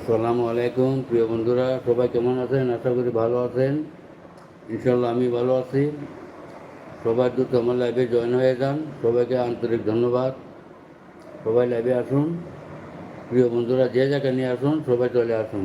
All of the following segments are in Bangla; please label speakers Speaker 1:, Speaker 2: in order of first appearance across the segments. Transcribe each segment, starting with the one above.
Speaker 1: আসসালামু আলাইকুম, প্রিয় বন্ধুরা, সবাই কেমন আছেন? আশা করি ভালো আছেন। ইনশাল্লাহ আমি ভালো আছি। সবাই দ্রুত আমার লাইভে জয়েন হয়ে যান। সবাইকে আন্তরিক ধন্যবাদ। সবাই লাইভে আসুন। প্রিয় বন্ধুরা, যে জায়গায় নিয়ে আসুন, সবাই চলে আসুন।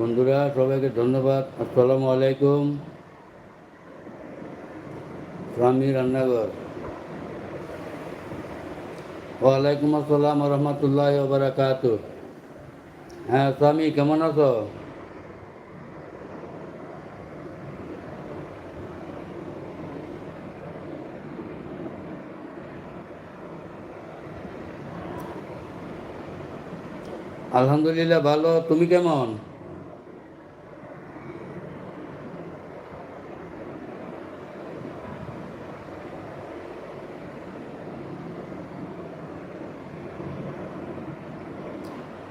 Speaker 1: বন্ধুরা, সবাইকে ধন্যবাদ। আসসালামু আলাইকুম। স্বামী রান্নাঘর। ওয়ালাইকুম আসসালাম রহমতুল্লাহ বারাকাত হ্যাঁ স্বামী, কেমন আছো? আলহামদুলিল্লাহ, ভালো। তুমি কেমন?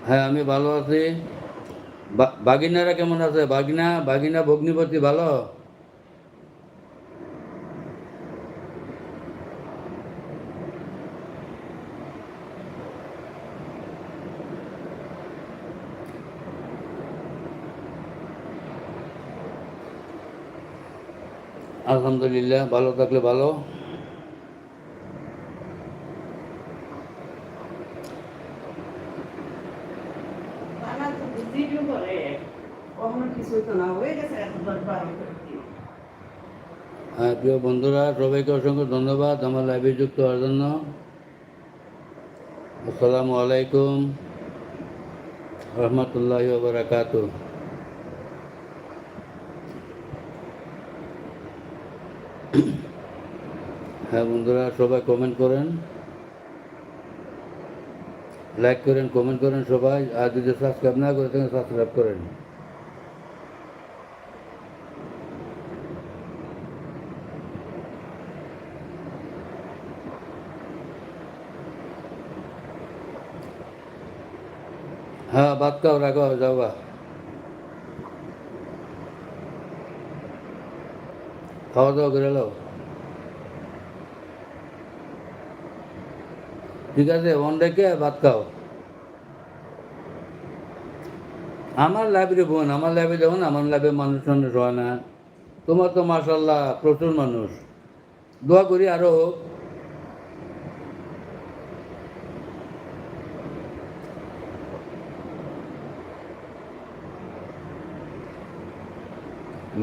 Speaker 1: হ্যাঁ আমি ভালো আছি। বাগিনারা কেমন আছে? বাগিনা বাগিনা, ভগ্নিপতি, ভালো? আলহামদুলিল্লাহ ভালো থাকলে ভালো।
Speaker 2: হয়ে।
Speaker 1: হ্যাঁ প্রিয় বন্ধুরা সবাইকে অসংখ্য ধন্যবাদ আমার লাইভে যুক্ত হওয়ার জন্য। আসসালামু আলাইকুম। রহমতুল্লাহ বারাকাত হ্যাঁ বন্ধুরা, সবাই কমেন্ট করেন। লাইক করেন কমেন্ট করেন সবাই। আর যদি সাবস্ক্রাইব না করে থাকেন সাবস্ক্রাইব করেন। হ্যাঁ ভাত খাও, রাখো যাওয়া খাওয়া দাওয়া করে ঠিক আছে অন রেখে ভাত খাও? আমার লাইব্রেরি বোন আমার লাইব্রেরি দেখুন, আমার লাইব্রেরি মানুষ টানুষ হয় না। তোমার তো মাসাল্লাহ প্রচুর মানুষ। দোয়া করি আরও হোক।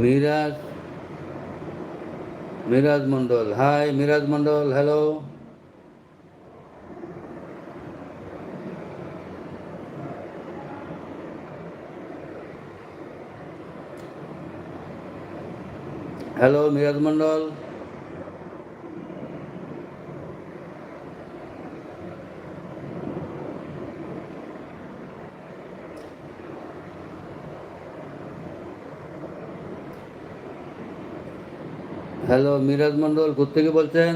Speaker 1: Miraj Miraj Mondal hi Miraj Mondal hello hello Miraj Mondal hello Miraj Mondal কোথেকে বলছেন?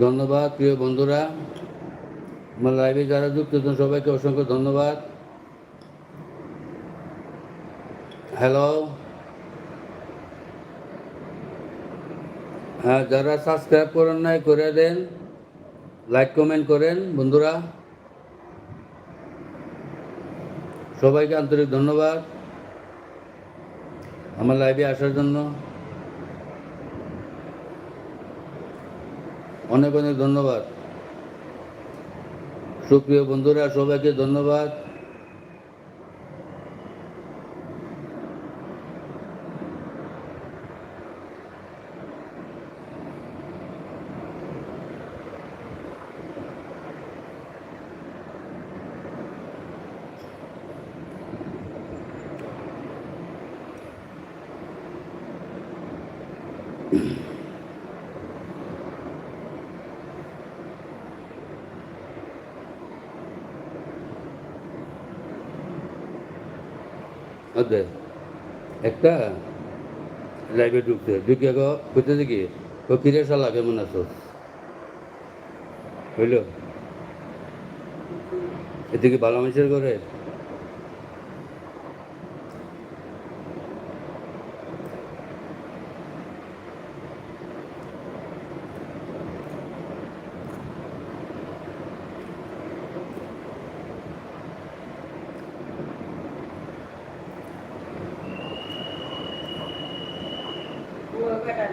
Speaker 1: ধন্যবাদ, প্রিয় বন্ধুরা। আমার লাইভে যারা যুক্ত সবাইকে অসংখ্য ধন্যবাদ। হ্যালো হ্যাঁ যারা সাবস্ক্রাইব করেন নাই, করে দেন। লাইক কমেন্ট করেন, বন্ধুরা। সবাইকে আন্তরিক ধন্যবাদ। আমার লাইভে আসার জন্য। অনেক অনেক ধন্যবাদ। সুপ্রিয় বন্ধুরা সবাইকে ধন্যবাদ। ওকে একটা লাইভে ঢুকছে। ঢুকে গো বুঝতে দেখি ও কিরে শালা, কেমন আছো হইল। এদিকে ভালো মানুষের করে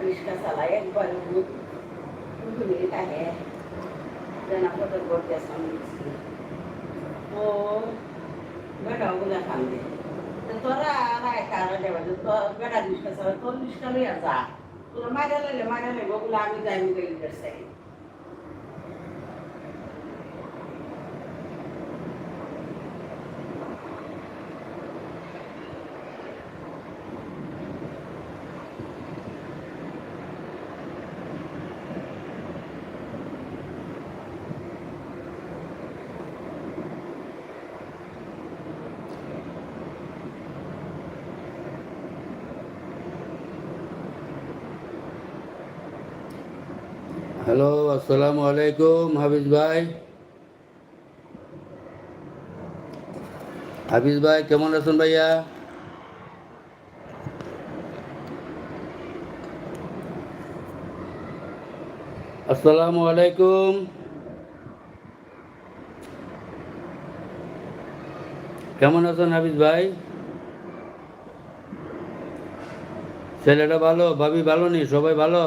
Speaker 2: विष कसाला एक बरं कुठून येत आहे. जनापदर गोडते सांगितली हो गडा उद्या सांगते. तर तो राय कारा देवाचा म्हणजे तो गडा निष्कासाला तो निष्काला या जा तुला मागायला मागायला बघूला आम्ही जायला गेली तर साहेब.
Speaker 1: হ্যালো, আসসালামু আলাইকুম, হাফিজ ভাই। হাফিজ ভাই, কেমন আছেন ভাইয়া? আসসালামু আলাইকুম। কেমন আছেন হাফিজ ভাই? ছেলেটা ভালো, ভাবি ভালো নি? সবাই ভালো?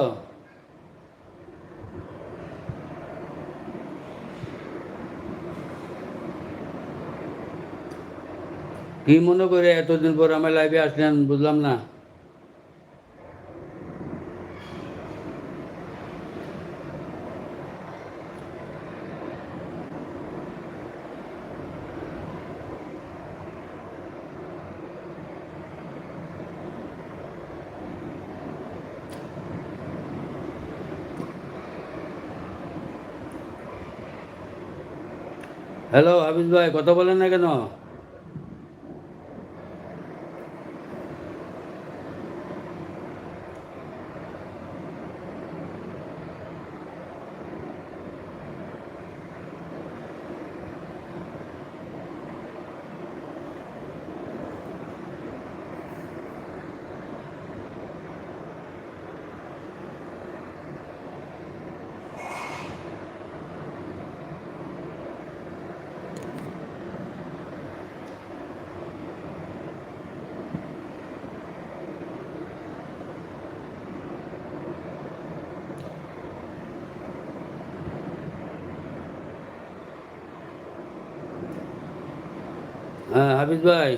Speaker 1: কি মনে করে এতদিন পর আমার লাইভে আসলেন, বুঝলাম না। হ্যালো হাফিজ ভাই, কথা বলেন না কেন? হ্যাঁ হাফিজ ভাই।